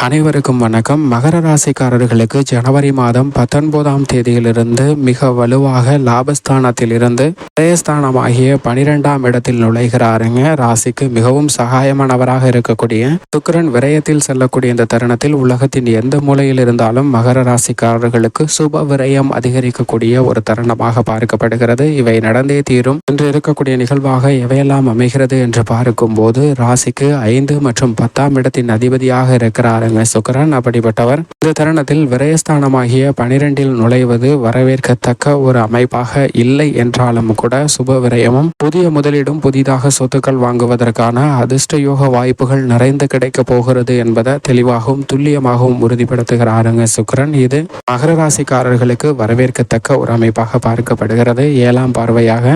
அனைவருக்கும் வணக்கம். மகர ராசிக்காரர்களுக்கு ஜனவரி மாதம் பத்தொன்பதாம் தேதியிலிருந்து மிக வலுவாக லாபஸ்தானத்தில் இருந்து விரயஸ்தானமாகிய பனிரெண்டாம் இடத்தில் நுழைகிறாருங்க. ராசிக்கு மிகவும் சகாயமானவராக இருக்கக்கூடிய சுக்கரன் விரயத்தில் செல்லக்கூடிய இந்த தருணத்தில் உலகத்தின் எந்த மூலையில் இருந்தாலும் மகர ராசிக்காரர்களுக்கு சுப விரயம் அதிகரிக்கக்கூடிய ஒரு தருணமாக பார்க்கப்படுகிறது. இவை நடந்தே தீரும். என்று இருக்கக்கூடிய நிகழ்வாக எவையெல்லாம் அமைகிறது என்று பார்க்கும்போது ராசிக்கு ஐந்து மற்றும் பத்தாம் இடத்தின் அதிபதியாக இருக்கிறார். இருக்கிறாருங்க சுக்கரன் அப்படிப்பட்டவர். இந்த தருணத்தில் விரயஸ்தானமாகிய பனிரெண்டில் நுழைவது வரவேற்கத்தக்க ஒரு அமைப்பாக இல்லை என்றாலும் கூட சுப விரயமும் புதிய முதலீடும் புதிதாக சொத்துக்கள் வாங்குவதற்கான அதிர்ஷ்ட யோக வாய்ப்புகள் நிறைந்து கிடைக்க போகிறது என்பதை தெளிவாகவும் துல்லியமாகவும் உறுதிப்படுத்துகிறாருங்க சுக்கரன். இது மகர ராசிக்காரர்களுக்கு வரவேற்கத்தக்க ஒரு அமைப்பாக பார்க்கப்படுகிறது. ஏழாம் பார்வையாக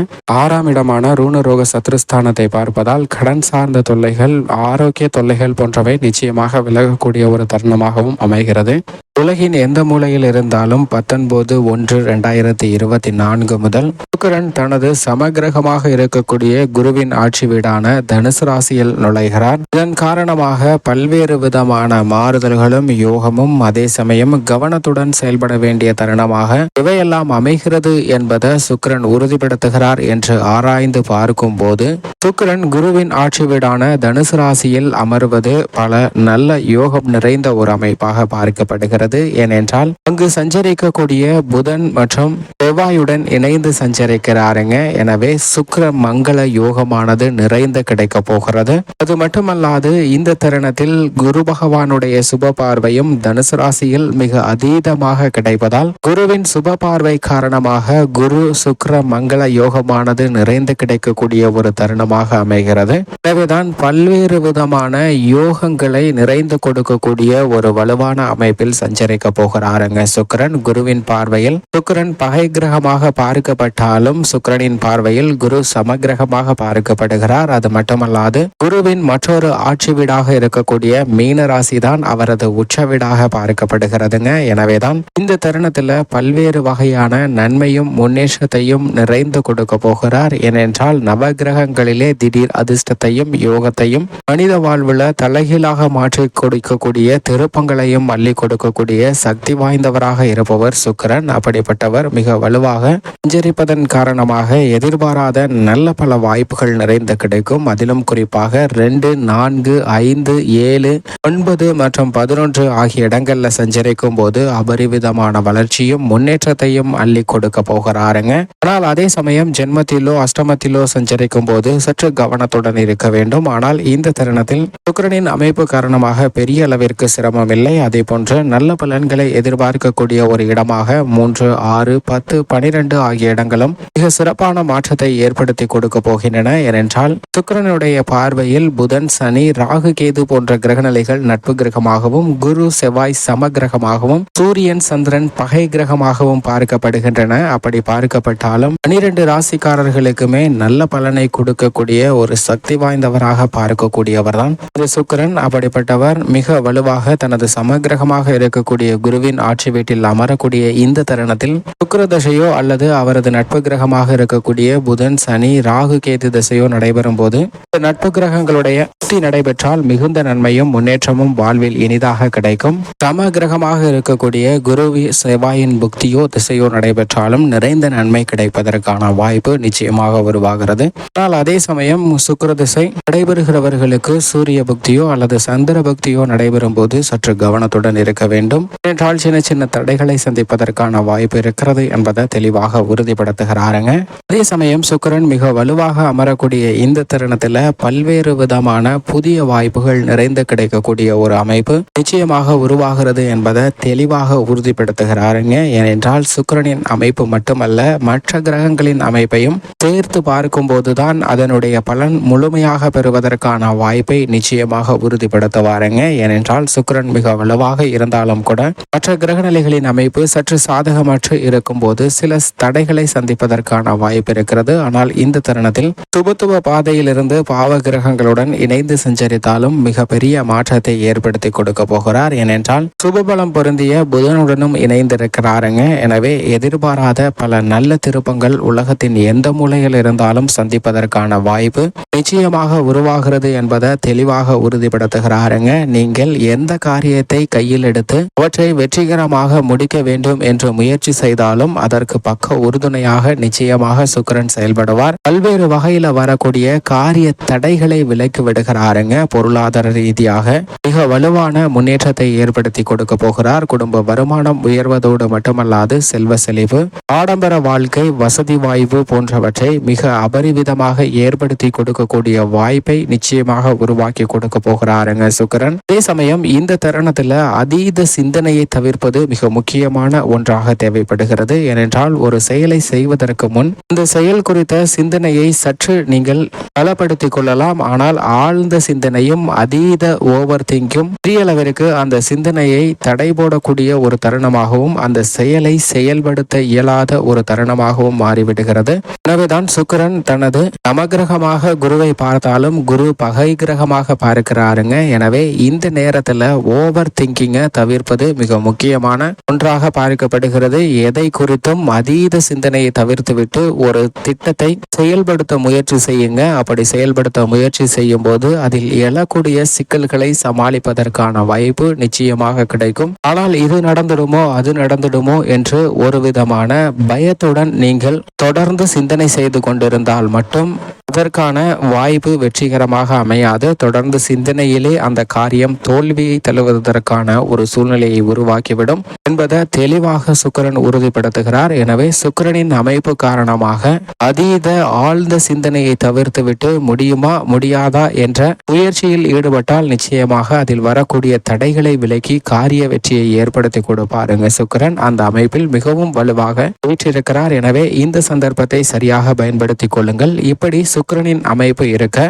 ஆறாம் இடமான ரூணரோக சத்ருஸ்தானத்தை பார்ப்பதால் கடன் சார்ந்த தொல்லைகள் ஆரோக்கிய தொல்லைகள் போன்றவை நிச்சயமாக விலகக்கூடிய ஒரு தருணமாகவும் அமைகிறது. உலகின் எந்த மூலையில் இருந்தாலும் பத்தொன்பது ஒன்று ரெண்டாயிரத்தி இருபத்தி நான்கு முதல் சுக்கிரன் தனது சமகிரகமாக இருக்கக்கூடிய குருவின் ஆட்சி வீடான தனுசு ராசியில் நுழைகிறார். இதன் காரணமாக பல்வேறு விதமான மாறுதல்களும் யோகமும் அதே சமயம் கவனத்துடன் செயல்பட வேண்டிய தருணமாக இவையெல்லாம் அமைகிறது என்பதை சுக்கிரன் உறுதிப்படுத்துகிறார் என்று ஆராய்ந்து பார்க்கும் போது சுக்கரன் குருவின் ஆட்சி வீடான தனுசு ராசியில் அமர்வது பல நல்ல யோகம் நிறைந்த ஒரு அமைப்பாக பார்க்கப்படுகிறது. ஏனென்றால் அங்கு சஞ்சரிக்கக்கூடிய புதன் மற்றும் செவ்வாயுடன் இணைந்து சஞ்சரிக்கிறாருங்க. எனவே சுக்கர மங்கள யோகமானது நிறைந்து கிடைக்க போகிறது. அது மட்டுமல்லாது இந்த தருணத்தில் குரு பகவானுடைய சுப பார்வையும் தனுசு ராசியில் மிக அதீதமாக கிடைப்பதால் குருவின் சுப பார்வை காரணமாக குரு சுக்கர மங்கள யோகமானது நிறைந்து கிடைக்கக்கூடிய ஒரு தருணமாக அமைகிறது. எனவேதான் பல்வேறு விதமான யோகங்களை நிறைந்து கொடுக்கக்கூடிய ஒரு வலுவான அமைப்பில் சஞ்சரிக்க போகிறாருங்க. சுக்கரன் குருவின் பார்வையில் சுக்கரன் பகை கிரகமாக பார்க்கப்பட்டாலும் சுக்கிரனின் பார்வையில் குரு சமகிரகமாக பார்க்கப்படுகிறார். அது மட்டுமல்லாது குருவின் மற்றொரு ஆட்சி வீடாக இருக்கக்கூடிய மீன ராசி தான் அவரது உச்ச வீடாக பார்க்கப்படுகிறதுங்க. எனவேதான் இந்த தருணத்துல பல்வேறு வகையான நன்மையும் முன்னேற்றத்தையும் நிறைந்து கொடுக்க போகிறார். ஏனென்றால் நவகிரகங்களிலே திடீர் அதிர்ஷ்டத்தையும் யோகத்தையும் மனித வாழ்வுல தலைகீழாக மாற்றி கொடுக்கக்கூடிய திருப்பங்களையும் அள்ளி கொடுக்கக்கூடிய சக்தி வாய்ந்தவராக இருப்பவர் சுக்கிரன். அப்படிப்பட்டவர் மிக வலுவாக சஞ்சரிப்பதன் காரணமாக எதிர்பாராத நல்ல பல வாய்ப்புகள் நிறைந்து கிடைக்கும். அதிலும் குறிப்பாக ரெண்டு நான்கு ஐந்து ஏழு ஒன்பது மற்றும் பதினொன்று ஆகிய இடங்கள்ல சஞ்சரிக்கும் போது அபரிவிதமான வளர்ச்சியும் முன்னேற்றத்தையும் அள்ளி கொடுக்க போகிறாருங்க. ஆனால் அதே சமயம் ஜென்மத்திலோ அஷ்டமத்திலோ சஞ்சரிக்கும் போது சற்று கவனத்துடன் இருக்க வேண்டும். ஆனால் இந்த தருணத்தில் சுக்கிரனின் அமைப்பு காரணமாக பெரிய அளவிற்கு சிரமம் இல்லை. அதே போன்று நல்ல பலன்களை எதிர்பார்க்கக்கூடிய ஒரு இடமாக மூன்று ஆறு பத்து பனிரெண்டு ஆகிய இடங்களும் மிக சிறப்பான மாற்றத்தை ஏற்படுத்தி கொடுக்க போகின்றன. ஏனென்றால் சுக்கரனுடைய பார்வையில் புதன் சனி ராகு கேது போன்ற கிரகநிலைகள் நட்பு கிரகமாகவும் குரு செவ்வாய் சம கிரகமாகவும் சூரியன் சந்திரன் பகை கிரகமாகவும் பார்க்கப்படுகின்றன. அப்படி பார்க்கப்பட்டாலும் பனிரெண்டு ராசிக்காரர்களுக்குமே நல்ல பலனை கொடுக்கக்கூடிய ஒரு சக்தி வாய்ந்தவராக பார்க்கக்கூடியவர் தான் சுக்கரன். அப்படிப்பட்டவர் மிக வலுவாக தனது சமகிரகமாக இருக்க இருக்கக்கூடிய குருவின் ஆட்சி வீட்டில் அமரக்கூடிய இந்த தருணத்தில் சுக்கிர தசையோ அல்லது அவரது நட்பு கிரகமாக இருக்கக்கூடிய புதன் சனி ராகு கேது திசையோ நடைபெறும் போது இந்த நட்பு கிரகங்களுடைய புத்தி நடைபெற்றால் மிகுந்த நன்மையும் முன்னேற்றமும் வாழ்வில் இனிதாக கிடைக்கும். சம கிரகமாக இருக்கக்கூடிய குரு செவ்வாயின் புக்தியோ திசையோ நடைபெற்றாலும் நிறைந்த நன்மை கிடைப்பதற்கான வாய்ப்பு நிச்சயமாக உருவாகிறது. ஆனால் அதே சமயம் சுக்கர திசை நடைபெறுகிறவர்களுக்கு சூரிய புக்தியோ அல்லது சந்திர புக்தியோ நடைபெறும் போது சற்று கவனத்துடன் இருக்க வேண்டும். என்றால் சின்ன சின்ன தடைகளை சந்திப்பதற்கான வாய்ப்பு இருக்கிறது என்பதை தெளிவாக உறுதிப்படுத்துகிறாருங்க. அதே சமயம் சுக்கிரன் மிக வலுவாக அமரக்கூடிய இந்த தருணத்துல பல்வேறு விதமான புதிய வாய்ப்புகள் நிறைந்து கிடைக்கக்கூடிய ஒரு அமைப்பு நிச்சயமாக உருவாகிறது என்பதை தெளிவாக உறுதிப்படுத்துகிறாருங்க. ஏனென்றால் சுக்கிரனின் அமைப்பு மட்டுமல்ல மற்ற கிரகங்களின் அமைப்பையும் சேர்த்து பார்க்கும்போதுதான் அதனுடைய பலன் முழுமையாக பெறுவதற்கான வாய்ப்பை நிச்சயமாக உறுதிப்படுத்துவாருங்க. ஏனென்றால் சுக்கிரன் மிக வலுவாக இருந்தாலும் இருந்தாலும் கூட மற்ற கிரகநிலைகளின் அமைப்பு சற்று சாதகமற்று இருக்கும் போது சில தடைகளை சந்திப்பதற்கான வாய்ப்பு இருக்கிறது. ஆனால் இந்த தருணத்தில் சுபத்துவ பாதையிலிருந்து பாவ கிரகங்களுடன் இணைந்து சஞ்சரித்தாலும் மிகப்பெரிய மாற்றத்தை ஏற்படுத்தி கொடுக்க போகிறார். ஏனென்றால் சுபபலம் பொருந்திய புதனுடனும் இணைந்திருக்கிறாருங்க. எனவே எதிர்பாராத பல நல்ல திருப்பங்கள் உலகத்தின் எந்த மூலையில் இருந்தாலும் சந்திப்பதற்கான வாய்ப்பு நிச்சயமாக உருவாகிறது என்பதை தெளிவாக உறுதிப்படுத்துகிறாருங்க. நீங்கள் எந்த காரியத்தை கையில் எடுத்து அவற்றை வெற்றிகரமாக முடிக்க வேண்டும் என்று முயற்சி செய்தாலும் அதற்கு பக்க உறுதுணையாக நிச்சயமாக சுக்கிரன் செயல்படுவார். பல்வேறு வகையில வரக்கூடிய காரிய தடைகளை விலக்கி விடுகிறாருங்க. பொருளாதார ரீதியாக மிக வலுவான முன்னேற்றத்தை ஏற்படுத்தி கொடுக்க போகிறார். குடும்ப வருமானம் உயர்வதோடு மட்டுமல்லாது செல்வ செழிவு ஆடம்பர வாழ்க்கை வசதி வாய்ப்பு போன்றவற்றை மிக அபரிவிதமாக ஏற்படுத்தி கொடுக்க கொடுக்கக்கூடிய வாய்ப்பை நிச்சயமாக உருவாக்கி கொடுக்க போகிறாருங்க சுக்கரன். அதே சமயம் இந்த தருணத்துல அதீத சிந்தனையை தவிர்ப்பது மிக முக்கியமான ஒன்றாக தேவைப்படுகிறது. ஏனென்றால் ஒரு செயலை செய்வதற்கு முன் இந்த செயல் குறித்த சிந்தனையை சற்று நீங்கள் பலப்படுத்திக் கொள்ளலாம். ஆனால் ஆழ்ந்த சிந்தனையும் அதீத ஓவர் திங்கும் பெரியளவிற்கு அந்த சிந்தனையை தடை போடக்கூடிய ஒரு தருணமாகவும் அந்த செயலை செயல்படுத்த இயலாத ஒரு தருணமாகவும் மாறிவிடுகிறது. எனவேதான் சுக்கரன் தனது நவகிரகமாக குருவை பார்த்தாலும் குரு பகை கிரகமாக பார்க்கிறாருங்க. எனவே இந்த நேரத்துல ஓவர் திங்கிங்கை தவிர்ப்பது மிக முக்கியமான ஒன்றாக பார்க்கப்படுகிறது. எதை குறித்தும் அதீத சிந்தனையை தவிர்த்துவிட்டு ஒரு திட்டத்தை செயல்படுத்த முயற்சி செய்யுங்க. அப்படி செயல்படுத்த முயற்சி செய்யும் போது அதில் எழக்கூடிய சிக்கல்களை சமாளிப்பதற்கான வாய்ப்பு நிச்சயமாக கிடைக்கும். ஆனால் இது நடந்துடுமோ அது நடந்துடுமோ என்று ஒரு விதமான பயத்துடன் நீங்கள் தொடர்ந்து சிந்தனை செய்து கொண்டிருந்தால் மட்டும் அதற்கான வாய்ப்பு வெற்றிகரமாக அமையாது. தொடர்ந்து சிந்தனையிலே அந்த காரியம் தோல்வியை தழுவதற்கான ஒரு சூழ்நிலையை உருவாக்கிவிடும் என்பதை தெளிவாக சுக்கிரன் உறுதிப்படுத்துகிறார். எனவே சுக்கிரனின் அமைப்பு காரணமாக அதீத ஆழ்ந்த சிந்தனையை தவிர்த்துவிட்டு முடியுமா முடியாதா என்ற முயற்சியில் ஈடுபட்டால் நிச்சயமாக அதில் வரக்கூடிய தடைகளை விலக்கி காரிய வெற்றியை ஏற்படுத்தி கொடுப்பாருங்க சுக்கிரன். அந்த அமைப்பில் மிகவும் வலுவாக வீற்றிருக்கிறார். எனவே இந்த சந்தர்ப்பத்தை சரியாக பயன்படுத்திக் கொள்ளுங்கள். இப்படி சுக்கிரனின் அமைப்பு வாய்ப்பு இருக்க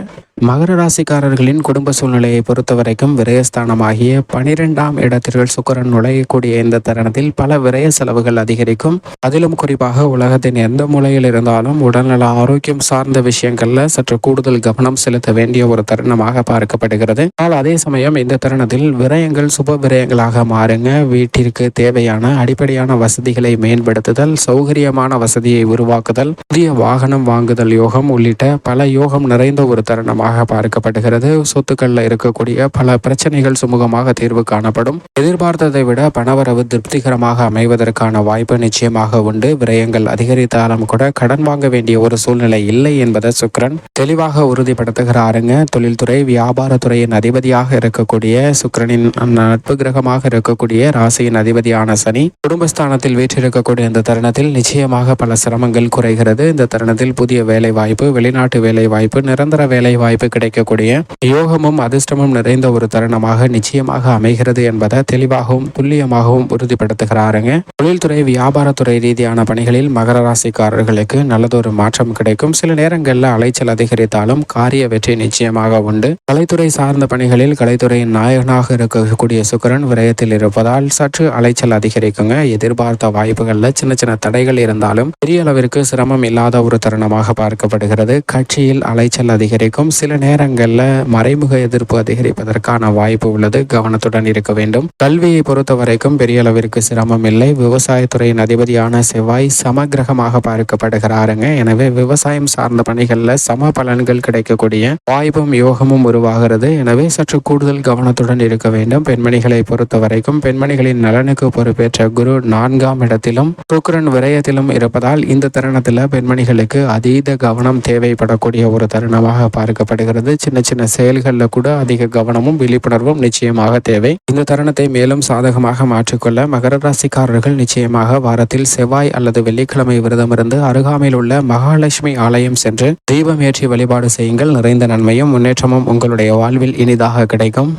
மகர ராசிக்காரர்களின் குடும்ப சூழ்நிலையை பொறுத்தவரைக்கும் விரயஸ்தானமாகிய பனிரெண்டாம் இடத்திற்குள் சுக்கரன் நுழையக்கூடிய இந்த தருணத்தில் பல விரய செலவுகள் அதிகரிக்கும். அதிலும் குறிப்பாக உலகத்தின் எந்த மூலையில் இருந்தாலும் உடல்நல ஆரோக்கியம் சார்ந்த விஷயங்கள்ல சற்று கூடுதல் கவனம் செலுத்த வேண்டிய ஒரு தருணமாக பார்க்கப்படுகிறது. ஆனால் அதே சமயம் இந்த தருணத்தில் விரயங்கள் சுப விரயங்களாக மாறுங்க. வீட்டிற்கு தேவையான அடிப்படையான வசதிகளை மேம்படுத்துதல் சௌகரியமான வசதியை உருவாக்குதல் புதிய வாகனம் வாங்குதல் யோகம் உள்ளிட்ட பல யோகம் நிறைந்த ஒரு தருணமாக பார்க்கப்படுகிறது. சொத்துக்கள்ல இருக்கக்கூடிய பல பிரச்சனைகள் சுமூகமாக தீர்வு காணப்படும். எதிர்பார்த்ததை விட பணவரவு திருப்திகரமாக அமைவதற்கான வாய்ப்பு நிச்சயமாக உண்டு. விரயங்கள் அதிகரித்தாலும் கூட கடன் வாங்க வேண்டிய ஒரு சூழ்நிலை இல்லை என்பதை சுக்ரன் தெளிவாக உறுதிப்படுத்துகிறாருங்க. தொழில்துறை வியாபாரத்துறையின் அதிபதியாக இருக்கக்கூடிய சுக்கிரனின் நட்பு கிரகமாக இருக்கக்கூடிய ராசியின் அதிபதியான சனி குடும்பஸ்தானத்தில் வீற்றிருக்கக்கூடிய இந்த தருணத்தில் நிச்சயமாக பல சிரமங்கள் குறைகிறது. இந்த தருணத்தில் புதிய வேலை வாய்ப்பு வெளிநாட்டு வேலை வாய்ப்பு நிரந்தர வேலை வாய்ப்பு கிடைக்கக்கூடிய யோகமும் அதிர்ஷ்டமும் நிறைந்த ஒரு தருணமாக நிச்சயமாக அமைகிறது என்பதை தெளிவாகவும் துல்லியமாகவும் உறுதிப்படுத்துகிறாருங்க. தொழில்துறை வியாபாரத்துறை ரீதியான பணிகளில் மகர ராசிக்காரர்களுக்கு நல்லதொரு மாற்றம் கிடைக்கும். சில நேரங்களில் அலைச்சல் அதிகரித்தாலும் காரிய வெற்றி நிச்சயமாக உண்டு. கலைத்துறை சார்ந்த பணிகளில் கலைத்துறையின் நாயகனாக இருக்கக்கூடிய சுக்கரன் விரயத்தில் இருப்பதால் சற்று அலைச்சல் அதிகரிக்குங்க. எதிர்பார்த்த வாய்ப்புகளில் சின்ன சின்ன தடைகள் இருந்தாலும் பெரிய அளவிற்கு சிரமம் இல்லாத ஒரு தருணமாக பார்க்கப்படுகிறது. கட்சியில் அலைச்சல் அதிகரிக்கும். சில நேரங்களில் மறைமுக எதிர்ப்பு அதிகரிப்பதற்கான வாய்ப்பு உள்ளது. கவனத்துடன் இருக்க வேண்டும். கல்வியை பொறுத்த வரைக்கும் பெரிய அளவிற்கு சிரமம் இல்லை. விவசாயத்துறையின் அதிபதியான செவ்வாய் சமகிரகமாக பார்க்கப்படுகிறாருங்க. எனவே விவசாயம் சார்ந்த பணிகளில் சம பலன்கள் கிடைக்கக்கூடிய வாய்ப்பும் யோகமும் உருவாகிறது. எனவே சற்று கூடுதல் கவனத்துடன் இருக்க வேண்டும். பெண்மணிகளை பொறுத்த வரைக்கும் பெண்மணிகளின் நலனுக்கு பொறுப்பேற்ற குரு நான்காம் இடத்திலும் சுக்கரன் விரயத்திலும் இருப்பதால் இந்த தருணத்தில் பெண்மணிகளுக்கு அதீத கவனம் தேவைப்படக்கூடிய ஒரு தருணமாக பார்க்கப்படுகிறது. சின்ன சின்ன செயல்களில் கூட அதிக கவனமும் விழிப்புணர்வும் நிச்சயமாக தேவை. இந்த தருணத்தை மேலும் சாதகமாக மாற்றிக்கொள்ள மகர ராசிக்காரர்கள் நிச்சயமாக வாரத்தில் செவ்வாய் அல்லது வெள்ளிக்கிழமை விரதமிருந்து அருகாமையில் உள்ள மகாலட்சுமி ஆலயம் சென்று தீபம் ஏற்றி வழிபாடு செய்யுங்கள். நிறைந்த நன்மையும் முன்னேற்றமும் உங்களுடைய வாழ்வில் இனிதாக கிடைக்கும்.